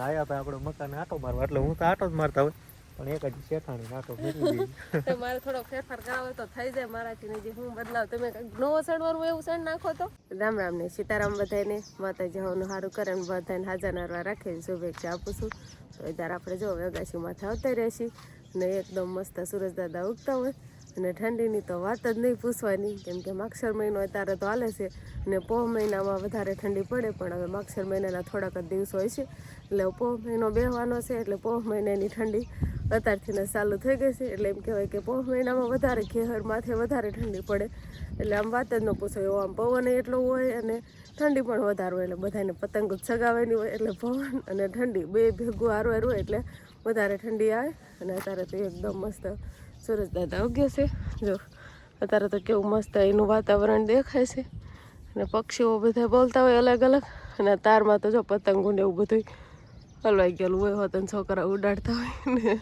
આયા ભાઈ આપણે મકાન આટો મારવા, એટલે હું તો આટો જ મારતા હોય. પણ એક હજી શેઠાણી આટો મારે થોડો ફેરફાર કરાવો તો થઈ જાય મારાથી, ને જે હું બદલાવ, તમે નવો નવો સણવાનું એવું સણ નાખો તો? રામ રામ ને સીતારામ બધાને માતાજી હવનું સારું કરે ને બધાને હાજર નારવા રાખે શુભેચ્છા આપું છું. તો અત્યારે આપણે જો વેગાસી માથે આવતા રહેશી ને એકદમ મસ્ત સૂરજ દાદા ઉગતા હોય. અને ઠંડીની તો વાત જ નહીં પૂછવાની, કેમ કે માક્ષર મહિનો અત્યારે તો હાલે છે અને પોહ મહિનામાં વધારે ઠંડી પડે, પણ હવે માગસર મહિનાના થોડાક જ દિવસો હોય છે એટલે પોહ મહિનો બેહવાનો છે, એટલે પોહ મહિનાની ઠંડી અત્યારથી ચાલુ થઈ ગઈ છે. એટલે એમ કહેવાય કે પોહ મહિનામાં વધારે ઘેહર માથે વધારે ઠંડી પડે. એટલે આમ વાત જ ન પૂછો, એવો આમ પવન એટલો હોય અને ઠંડી પણ વધારે હોય, એટલે બધાને પતંગ જ હોય, એટલે પવન અને ઠંડી બે ભેગું હારવાર હોય, એટલે વધારે ઠંડી આવે અને અત્યારે તો એકદમ મસ્ત સૂરજ દાદા ઉગ્યો છે. જો, અત્યારે તો કેવું મસ્ત એનું વાતાવરણ દેખાય છે. અને પક્ષીઓ બધા બોલતા હોય અલગ અલગ. અને તારમાં તો જો પતંગો ને એવું બધું હલવાઈ ગયેલું હોય, હોત છોકરા ઉડાડતા હોય ને.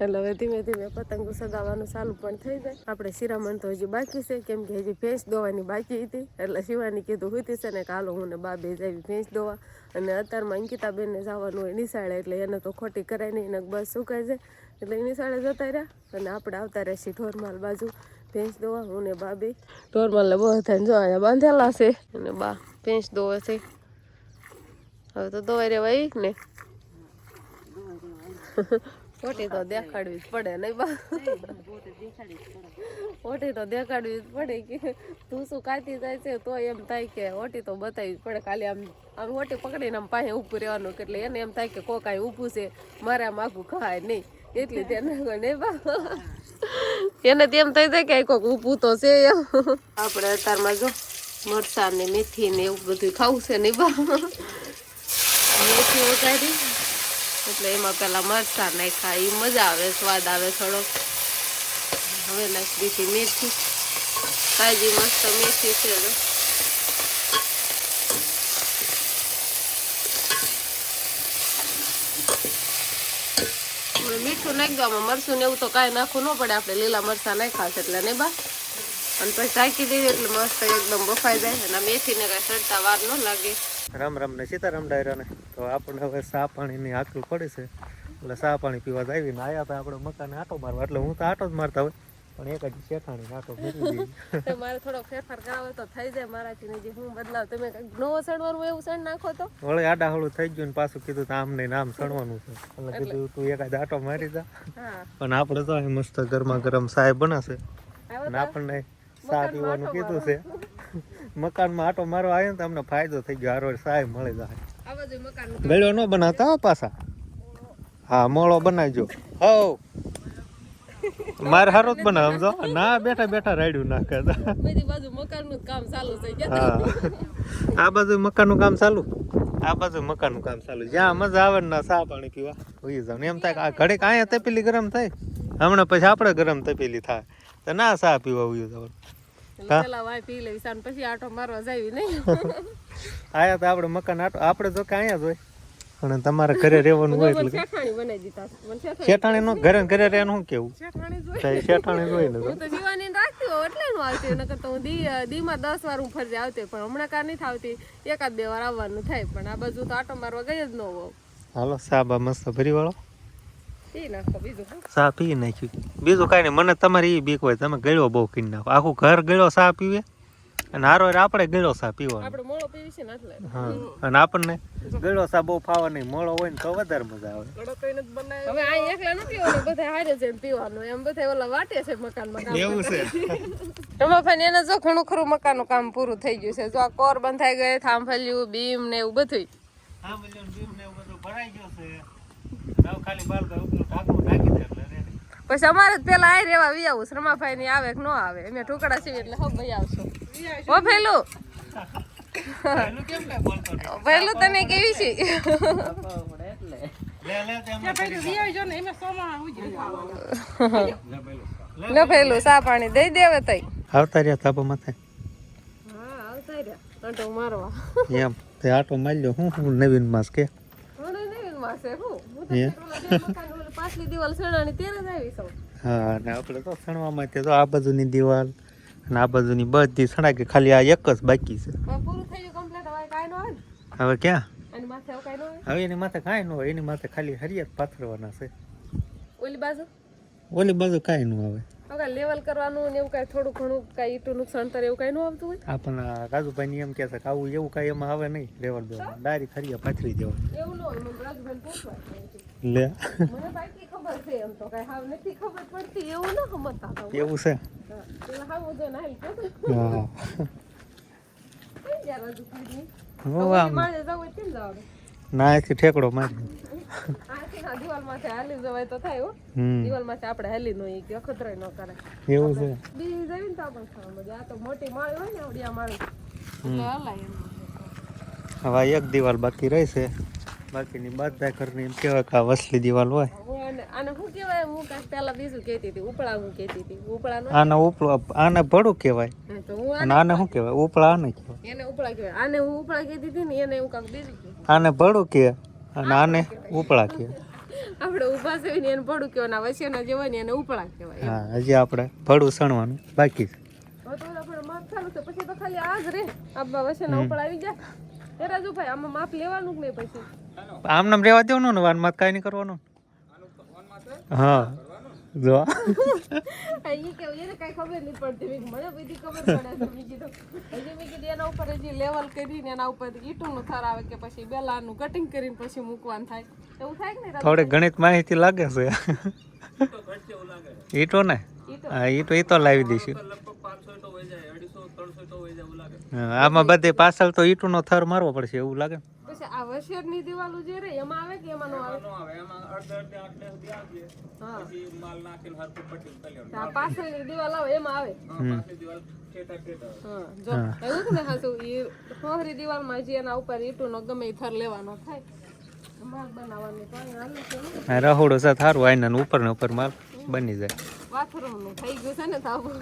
એટલે હવે ધીમે ધીમે પતંગો સગાવવાનું ચાલુ પણ થઈ જાય. આપણે શિરામણ તો હજી બાકી છે, કેમ કે હજી ભેંસ દોવાની બાકી હતી. એટલે શિવાની કીધું હતી છે ને કે હાલો હું ને બા બે જાવી ભેંસ દોવા. અને અત્યારમાં અંકિતાબેનને જવાનું હોય નિશાળે, એટલે એને તો ખોટી કરાય નહીં એને બસ સુકાઈ જાય. એટલે એ નિશાળે જતા રહ્યા. અને આપણે આવતા રહ્યા છીએ ઢોરમાલ બાજુ. ભેંસ દોવા, હું ને બા બે ઢોરમાલ બધા જો અહીંયા બાંધેલા છે. અને બા, ભેંસ દોવે છે. હવે તો દોવાઈ રહેવાય ને. ઓટી તો દેખાડવી જ પડે નહીં બા. ઓટી તો દેખાડવી જ પડે કે તું શું કાતી જાય છે તો એમ થાય કે ઓટી તો બતાવી જ પડે. ખાલી આમ આમ ઓટી પકડીને આમ પાસે ઊભું રહેવાનું એટલે એને એમ થાય કે કોક અહીં ઊભું છે, મારે આમ આખું ખાય નહીં. એટલી રાખો નહીં બા. એને તેમ થઈ જાય કે કોક ઊભું તો છે એમ. આપણે અત્યારમાં જો મરચાં ને મેથી ને એવું બધું ખાવું છે નહીં બા. મેથી ઉતારી એટલે એમાં પેલા મરચાં નાખ્યા એ મજા આવે, સ્વાદ આવે થોડો હવે નાખી દીધી મેથી તાજી મસ્ત મેથી છે મીઠું નાખી દો મરચું ને એવું તો કાંઈ નાખવું ન પડે, આપણે લીલા મરચાં નાખ્યા છે એટલે ને બા. અને પછી ઢાંકી દઈએ એટલે મસ્ત એકદમ બફાઈ જાય અને મેથીને કાંઈ સડતા વાર ન લાગે. રામ રામ ને સીતારામ ડાયરાને. તો આપણને હવે સા પાણીની આકલ પડે છે. એટલે સા પાણી પીવા જ આવીને આયા હતા આપણે મકાને આટો મારવા. એટલે હું તો આટો જ મારતા હોય. પણ એક જ શેઠાણી આટો મેળવી દીધી. મારે થોડો ફેરફાર કરાવો તો થઈ જાય મારાથી જે હું બદલાવ. તમે નવો સણવાનું એવું સણ નાખો તો? વળી આડા હળું થઈ ગયું ને પાછું કીધું તો આમ નહીં ને આમ સણવાનું છે. એટલે કીધું તું એકાદ આટો મારી જા પણ આપણે તો મસ્ત ગરમા ગરમ સાહેબ બનાશે અને આપણને સા પીવાનું કીધું છે. મકાનમાં આટો મારવા આવ્યો ને તો અમને ફાયદો થઈ ગયો. હારો ચાય મળી જાય. ગળ્યો ન બનાવતા હો પાછા. હા મોળો બનાવજો. હો મારે હારો જ બનાવ સમજો ના બેઠા બેઠા રાડ્યું કરતા ગયા. હા. આ બાજુ મકાનનું કામ ચાલુ? આ બાજુ મકાનનું કામ ચાલુ. જ્યાં મજા આવે ને ના સા પાણી પીવા. હોઈ જાવ. એમ થાય કે આ ઘડીક અહીંયા તપેલી ગરમ થાય. હમણાં પછી આપણે ગરમ તપેલી થાય. તો ના સા પીવા હોઈ જવાનું પેલા વાય પી લેવી સાન પછી આટો મારવા જાવી નહીં. આયા તો આપણે મકાન આટો આપણે જો કે જ હોય. અને તમારે ઘરે રહેવાનું હોય એટલે શેઠાણી બનાવી દીધા શેઠાણી શેઠાણી નો ઘરે ઘરે રહેવાનું શું કેવું? શેઠાણી જોઈ તો એ શેઠાણી જ હોય ને હું તો જીવાની રાખતી હોઉં એટલે નું આવતી. નકર તો હું દી દીમાં દસ વાર હું ફરજે આવતી પણ હમણાં કાર નથી આવતી. એકાદ બે વાર આવવાનું થાય પણ આ બાજુ તો આટો મારવા ગઈ જ ન હોવ. હાલો સાબા મસ્ત ભરી વાળો ચા પી નાખ્યું. બીજું કાંઈ નહીં મને તમારી એ બીક હોય તમે ગળ્યો બહુ કરી નાખો. આખું ઘર ગળ્યો ચા પીવે? અને હારો આપણે ગળ્યો સાપ પીવો હા. અને આપણને ગળ્યો ચા બહુ ફાવા નહીં. મોળો હોય ને તો વધારે મજા આવે. હવે આ એકલા નથી પીવાનું બધા હારે જઈને પીવાનું. એમ બધા ઓલા વાટે છે મકાનમાં કામ એવું છે. રમાભાઈ એને જો ઘણું ખરું મકાનનું કામ પૂરું થઈ ગયું છે. જો આ કોર બંધાઈ ગયે થાંભલ્યું બીમ ને એવું બધું થાંભલ્યું બીમ ને એવું બધું ભરાઈ ગયું છે. હવે. પછી અમારે જ પેલા આ રેવા વી આવું શ્રમાભાઈ ની આવે કે ન આવે? અમે ઢોકળા સીવી એટલે હો ભાઈ આવશો. ઓ ભેલું? ભેલું તને કેવી છે? લે લે ભેલું સા પાણી દઈ દેવે તઈ. આવતા રહ્યા તાપા માથે. હા આવતા રહ્યા. આંટો મારવા. એમ તે આટો હું હું નવીન માસ કે? હું. હું તો હે? પેલા જે મકાન ઓલું પાછલી દિવાલ સણાની ત્યારે જ આવી સૌ હા અને આપણે તો સણવામાં તે તો આ બાજુની દિવાલ અને આ બાજુની બધી સણા કે ખાલી આ એક જ બાકી છે. પૂરું થઈ ગયું કમ્પ્લીટ હવે કાંઈ ન આવે ને. હવે ક્યાં? અને માથે એવું કાંઈ ન હોય. હવે એની માથે કાંઈ ન હોય એની માથે ખાલી હરિયાત પાથરવાના છે. ઓલી બાજુ? ઓલી બાજુ કાંઈ ન આવે. લેવલ કરવાનું ને એવું કાંઈ થોડું ઘણું કાંઈ ઈટું નુકસાન કરે એવું કાંઈ ન આવતું હોય? આપણને રાજુભાઈ એમ કહે છે કે આવું એવું કાંઈ એમાં આવે નહીં લેવલ દેવાનું ડાયરી હરિયા પાથરી દેવા એવું ન હોય મને પૂછવા લે. મને બાકી ખબર છે એમ તો કાંઈ હાવ નથી ખબર પડતી એવું ન સમજતા હતા એવું છે? હાવ જો નાહી ગયો હા રાજુભાઈ હું આમ. મારે જવું હોય કેમ જવાનું? ના એથી ઠેકડો મારી હાલી જવાય તો થાય હો. આપણે હાલી નો કે અખતરાય ન કરે. એવું છે. બીજી જવી તો આપણને ખાવા મજા આ તો મોટી માળી હોય ને આવડી માળી. હલાય હવે એક દિવાલ બાકી રહેશે બાકીની બધા ઘરની એમ કહેવાય કે આ વસલી દિવાલ હોય. આને શું કહેવાય? હું કાંઈક પહેલા બીજું કહેતી હતી ઉપળા હું કહેતી હતી. ઉપળા આને ઉપલો આને ભડું કહેવાય. અને આને શું કહેવાય? ઉપળા આને કહેવાય. એને ઉપળા કહેવાય. આને હું ઉપળા કહેતી હતી ને એને હું કાંઈક બીજું આને ભડું કહે અને આને ઉપળા કહેવાય આપણે ઊભા છે ને એને ભડું કહેવાય ને વચ્ચેના જે હોય ને એને ઉપળા કહેવાય. હા હજી આપણે ભડું સણવાનું બાકી છે. પછી તો ખાલી આ જ રે. આબા વચ્ચેના ઉપળા આવી જાય એ રાજુભાઈ આમાં માપ લેવાનું નહીં પછી? આમ નામ રેવા દેવાનું ને વાનમાં કાંઈ નહીં કરવાનું. હા. જો. આ ઈ કેવું એને કઈ ખબર નહીં પડતી. મને બધી ખબર પડે છે. મેં કીધું હજી મેં કીધું એના ઉપર હજી લેવલ કરીને એના ઉપર ઈટુનું થર આવે કે પછી બેલાનું કટિંગ કરીને પછી મૂકવાનું થાય. એવું થાય કે નહીં રાજુ? થોડી ગણિત માહિતી લાગે છે. ઈટો. ને હા ઈટો ઈ તો લાવી દઈશું. હા, આમાં બધે પાછળ તો ઈટોનો થર મારવો પડશે એવું લાગે. ને. પછી આ વશેરની દિવાલો જે રે એમાં આવે કે એમાં ન આવે? હા. આ પાછળની દિવાલ આવે એમાં આવે? હમ. હા જો એવું જ ને ઈ સોહરી દિવાલમાં જે એના ઉપર ઈંટોનો ગમે ઈ થર લેવાનો થાય. માલ બનાવવાની હાલે છે થારું આઈના ઉપર ને ઉપર માલ બની જાય. વાથરુમનું થઈ ગયું છે ને થાવું.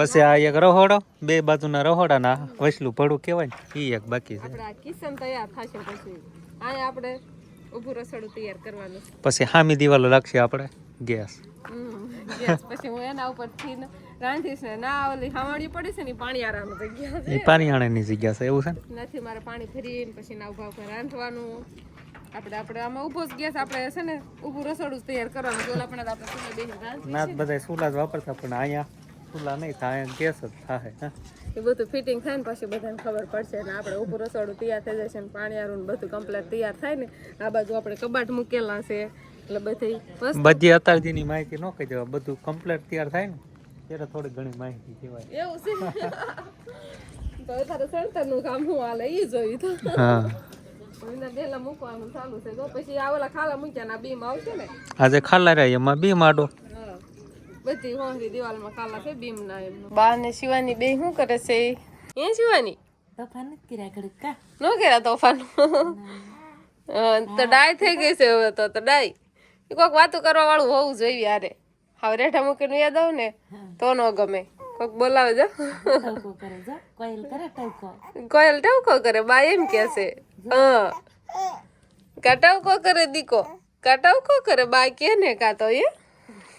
પછી આ એક રહોડો બે બાજુના રહોડાના વસલું ભડું કહેવાય ને ઈ એક બાકી છે. આપણે આ કિચન તૈયાર થશે પછી. અહીંયા આપણે ઊભું રસોડું તૈયાર કરવાનું. પછી હામી દિવાલો રાખશે આપણે ગેસ. yes. પછી હું એના ઉપરથી ને રાંધીશ ને ના ઓલી હાવાડી પડી છે ને પાણી આરામ થઈ ગયા છે. એ પાણીયાણાની જગ્યા છે એવું છે નથી મારે પાણી ભરીને પછી ના ઊભા ઉપર રાંધવાનું. આપણે આપણે આમાં ઊભો જ ગેસ આપણે છે ને ઊભું રસોડું તૈયાર કરવાનું. આપણે રાંધીએ ના બધા સુલા જ વાપરતા પણ અહીંયા ચૂલા નહીં થાય એમ ગેસ જ થાય હા. એ બધું ફિટિંગ થાય ને પછી બધાને ખબર પડશે ને આપણે ઊભું રસોડું તૈયાર થઈ જશે ને પાણી આરું બધું કમ્પ્લેટ તૈયાર થાય ને આ બાજુ આપણે કબાટ મૂકેલા છે એટલે બધી બધી અત્યારજીની માહિતી ન કહી દેવા બધું કમ્પ્લેટ તૈયાર થાય ને ત્યારે થોડી ઘણી માહિતી કહેવાય. એવું છે? તો તારે સણતરનું કામ હું હાલે એ જોયું તો. હા. એના મૂકવાનું ચાલુ છે. તો પછી આ ઓલા ખાલા મૂક્યા ના બીમ આવશે ને? આજે ખાલા રહ્યા એમાં બી હા. બધી હોંહરી દિવાલમાં કાલા છે બીમ ના એમ બા ને શિવાની બે શું કરે છે? એ શિવાની? નો કર્યા તોફાન? હા, તો ડાય થઈ ગઈ છે હવે તો તો ડાય. એ કોઈક વાતો કરવા વાળું હોવું જોઈએ યારે હવે રેઠા મૂકીને યાદ આવ ને તો ન ગમે. કોઈક બોલાવે જો. કોયલ ટવકો? કરે બા એમ કે છે. હા. કાટવકો કરે દીકો? કાટવકો કરે? બા કે ને કા તો એ?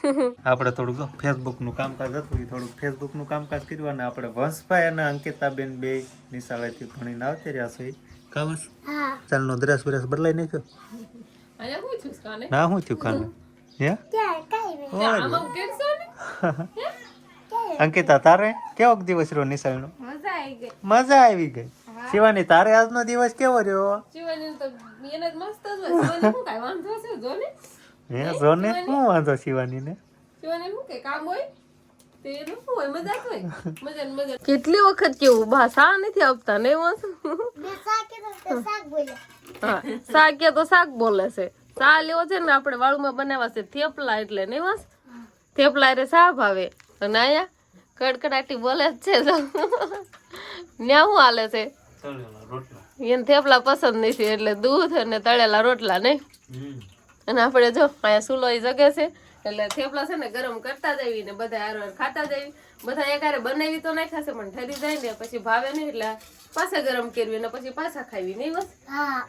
આપણે થોડુંક ફેસબુકનું કામકાજ હતું એ થોડુંક ફેસબુકનું કામકાજ કર્યું અને આપણે વંશભાઈ અને અંકિતાબેન બે નિશાળેથી ભણીને આવતી રહ્યા છે કાવસ ચાલ નો ડ્રેસ બ્રેસ બદલાઈ નાખ્યો? હું કાને? ના શું થયું ખાને હે? આમાં અંકિતા તારે કેવો દિવસ રહ્યો નિશાળનો? મજા આવી ગઈ. મજા આવી ગઈ. શિવાની તારે આજનો દિવસ કેવો રહ્યો? શિવાની તો મસ્ત જ હોય. શિવાની શું કાંઈ વાંધો છે જો ને હે જોને? શું વાંધો શિવાની ને? શિવાની શું કે કામ હોય? કેટલી વખત કેવું? ભાષા સા નથી આપતા ને વાંસ શાક કે તો શાક બોલે. છે. સા લેવો છે ને આપણે વાળુમાં બનાવવા છે થેપલા એટલે નહીં વાંસ થેપલા એટલે સા ભાવે. અને અહીંયા કડકડાટી બોલે જ છે તો. ન્યા શું હાલે છે? એને થેપલા પસંદ નથી એટલે દૂધ અને તળેલા રોટલા નહીં અને આપણે જો અહીંયા સુલો ઈ જગે છે એટલે થેપલા છે ને ગરમ કરતા જઈએ ને બધા હારો ખાતા જઈએ બધા એકારે બનાવી તો નહીં ખાશે પણ ઠરી જાય ને પછી ભાવે નહીં એટલે પાછા ગરમ કરવી ને પછી પાછા ખાવી નહીં બસ? હા.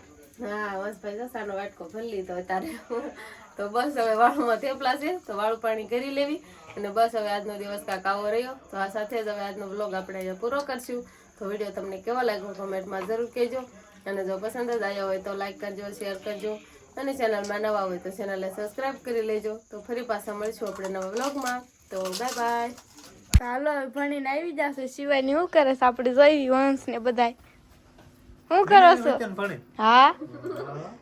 બસ ભાઈ જસાનો વાટકો ભરી લીધો તારે તો બસ હવે વાળુમાં થેપલા છે તો વાળું પાણી કરી લેવી. અને બસ હવે આજનો દિવસ કાંક આવો રહ્યો. તો આ સાથે જ હવે આજનો બ્લોગ આપણે પૂરો કરશું. તો વીડિયો તમને કેવો લાગ્યો કોમેન્ટમાં જરૂર કહેજો. અને જો પસંદ જ આવ્યો હોય તો લાઈક કરજો શેર કરજો. અને ચેનલમાં નવા હોય તો ચેનલને સબસ્ક્રાઇબ કરી લેજો. તો ફરી પાછા મળીશું આપણે નવા બ્લોગમાં તો બાય બાય ચાલો હવે ભણીને આવી જશે. શિવાની શું કરે છે? આપણે જોઈ વંશ ને બધાય. શું કરો છો? હા.